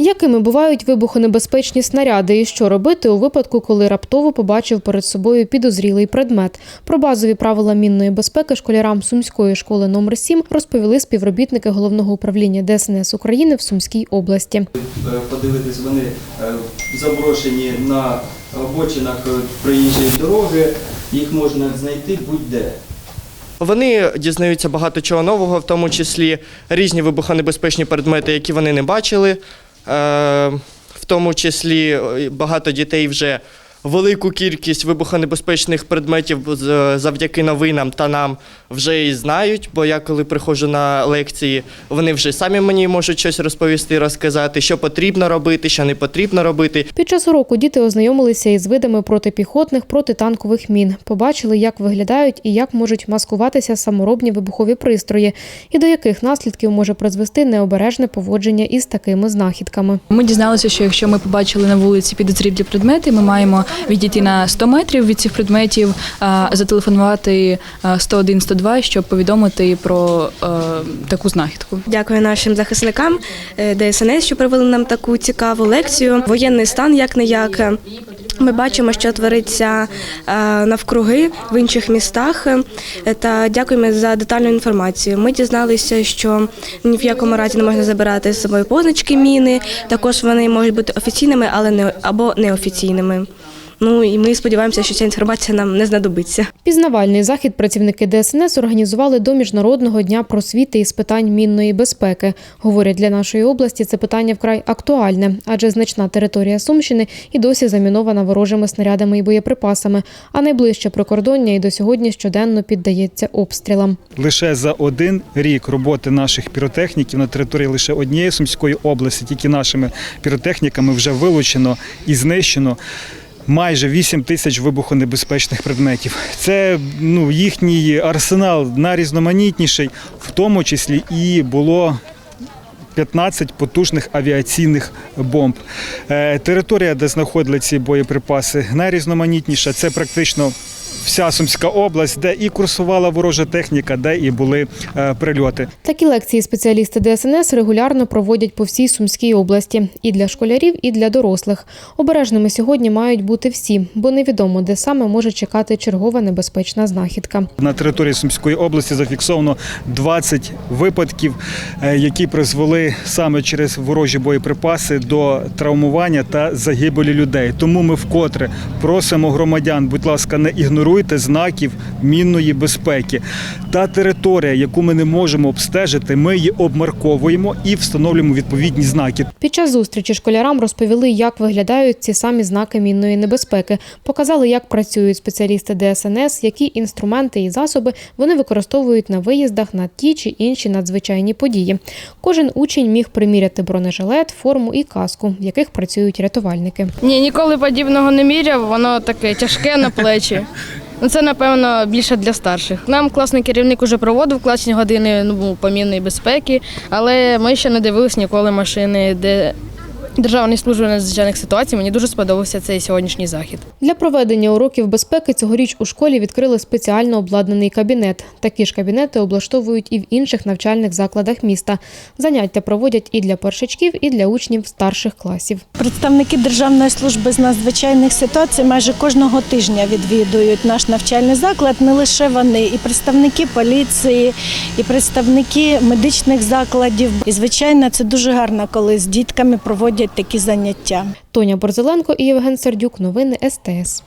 Якими бувають вибухонебезпечні снаряди і що робити у випадку, коли раптово побачив перед собою підозрілий предмет? Про базові правила мінної безпеки школярам Сумської школи номер 7 розповіли співробітники головного управління ДСНС України в Сумській області. Е, подивитись, вони е, заброшені на обочинах е, проїжджої дороги, їх можна знайти будь-де. Вони дізнаються багато чого нового, в тому числі різні вибухонебезпечні предмети, які вони не бачили. Е, В тому числі е, багато дітей вже велику кількість вибухонебезпечних предметів з- завдяки новинам та нам вже і знають. Бо я коли приходжу на лекції, вони вже самі мені можуть щось розповісти, розказати, що потрібно робити, що не потрібно робити. Під час уроку діти ознайомилися із видами протипіхотних, протитанкових мін, побачили, як виглядають і як можуть маскуватися саморобні вибухові пристрої, і до яких наслідків може призвести необережне поводження із такими знахідками. Ми дізналися, що якщо ми побачили на вулиці підозрілі предмети, ми маємо відійти на 100 метрів від цих предметів, зателефонувати а, 101-102, щоб повідомити про е, таку знахідку. Дякую нашим захисникам е, ДСНС, що провели нам таку цікаву лекцію. Воєнний стан як не як. Ми бачимо, що твориться е, навкруги в інших містах. Та дякуємо за детальну інформацію. Ми дізналися, що ні в якому разі не можна забирати з собою позначки міни. Також вони можуть бути офіційними, але не або неофіційними. Ну і ми сподіваємося, що ця інформація нам не знадобиться. Пізнавальний захід працівники ДСНС організували до Міжнародного дня просвіти із питань мінної безпеки. Говорять, для нашої області це питання вкрай актуальне, адже значна територія Сумщини і досі замінована ворожими снарядами і боєприпасами, а найближче прикордоння і до сьогодні щоденно піддається обстрілам. Лише за один рік роботи наших піротехніків на території лише однієї Сумської області, тільки нашими піротехніками вже вилучено і знищено. Майже 8 тисяч вибухонебезпечних предметів. Це ну, їхній арсенал найрізноманітніший, в тому числі і було 15 потужних авіаційних бомб. Е, Територія, де знаходили ці боєприпаси, найрізноманітніша. Це практично вся Сумська область, де і курсувала ворожа техніка, де і були е, прильоти. Такі лекції спеціалісти ДСНС регулярно проводять по всій Сумській області і для школярів, і для дорослих. Обережними сьогодні мають бути всі, бо невідомо, де саме може чекати чергова небезпечна знахідка. На території Сумської області зафіксовано 20 випадків, е, які призвели саме через ворожі боєприпаси до травмування та загибелі людей. Тому ми вкотре просимо громадян, будь ласка, не ігноруйте знаків мінної безпеки. Та територія, яку ми не можемо обстежити, ми її обмарковуємо і встановлюємо відповідні знаки. Під час зустрічі школярам розповіли, як виглядають ці самі знаки мінної небезпеки. Показали, як працюють спеціалісти ДСНС, які інструменти і засоби вони використовують на виїздах на ті чи інші надзвичайні події. Кожен учень міг приміряти бронежилет, форму і каску, в яких працюють рятувальники. Ні, ніколи подібного не міряв, воно таке тяжке на плечі. Ну, це, напевно, більше для старших. Нам класний керівник уже проводив класні години ну, помінної безпеки, але ми ще не дивились ніколи машини, де Державної служби надзвичайних ситуацій. Мені дуже сподобався цей сьогоднішній захід. Для проведення уроків безпеки цьогоріч у школі відкрили спеціально обладнаний кабінет. Такі ж кабінети облаштовують і в інших навчальних закладах міста. Заняття проводять і для першачків, і для учнів старших класів. Представники Державної служби з надзвичайних ситуацій майже кожного тижня відвідують наш навчальний заклад. Не лише вони, і представники поліції, і представники медичних закладів. І звичайно, це дуже гарно, коли з дітками проводять такі заняття. Тоня Борзеленко і Євген Сердюк. Новини СТС.